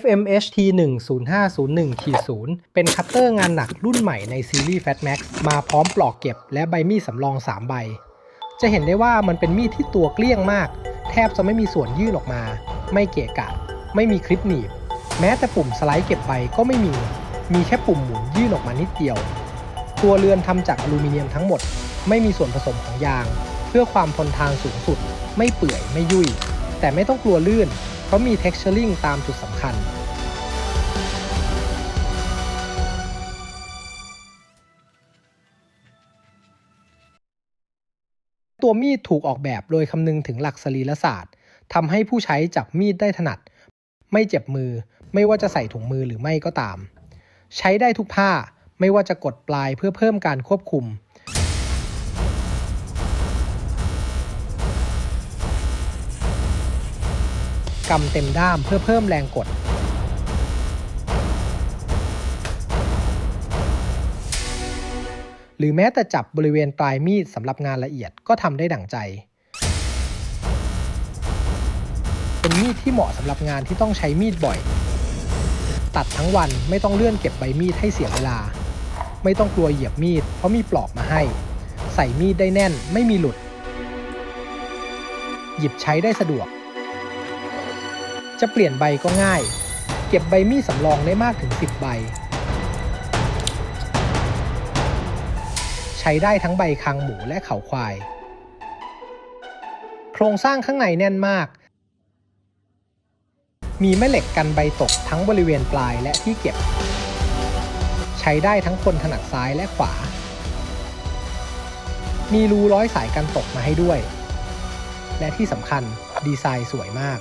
FMHT 10501-0เป็นคัตเตอร์งานหนักรุ่นใหม่ในซีรีส์ Fatmax มาพร้อมปลอกเก็บและใบมีดสำรอง 3 ใบ จะเห็นได้ว่ามันเป็นมีดที่ตัวเกลี้ยงมาก แทบจะไม่มีส่วนยื่นออกมา ไม่เกะกะ ไม่มีคลิปหนีบ แม้แต่ปุ่มสไลด์เก็บใบก็ไม่มี มีแค่ปุ่มหมุนยื่นออกมานิดเดียว ตัวเรือนทำจากอลูมิเนียมทั้งหมด ไม่มีส่วนผสมของยาง เพื่อความทนทานสูงสุด ไม่เปื่อยไม่ยุ่ย แต่ไม่ต้องกลัวลื่น เพราะมี texturing ตามจุดสำคัญ ตัวมีดถูกออกแบบโดยคำนึงถึงหลักสรีรศาสตร์ทำให้ผู้ใช้จับมีดได้ถนัด ไม่เจ็บมือ ไม่ว่าจะใส่ถุงมือหรือไม่ก็ตาม ใช้ได้ทุกผ้าไม่ว่าจะกดปลายเพื่อเพิ่มการควบคุม กำเต็มด้ามเพื่อเพิ่มแรงกด หรือแม้แต่จับบริเวณปลายมีดสำหรับงานละเอียดก็ทำได้ดั่งใจ เป็นมีดที่เหมาะสำหรับงานที่ต้องใช้มีดบ่อย ตัดทั้งวันไม่ต้องเลื่อนเก็บใบมีดให้เสียเวลา ไม่ต้องกลัวเหยียบมีดเพราะมีปลอกมาให้ ใส่มีดได้แน่นไม่มีหลุด หยิบใช้ได้สะดวก จะเปลี่ยนใบก็ง่าย เก็บใบมีดสำรองได้มากถึง 10 ใบ ใช้ได้ทั้งใบคางหมูและเขาควาย โครงสร้างข้างในแน่นมาก มีแม่เหล็กกันใบตกทั้งบริเวณปลายและที่เก็บ ใช้ได้ทั้งคนถนัดซ้ายและขวา มีรูร้อยสายกันตกมาให้ด้วย และที่สำคัญดีไซน์สวยมาก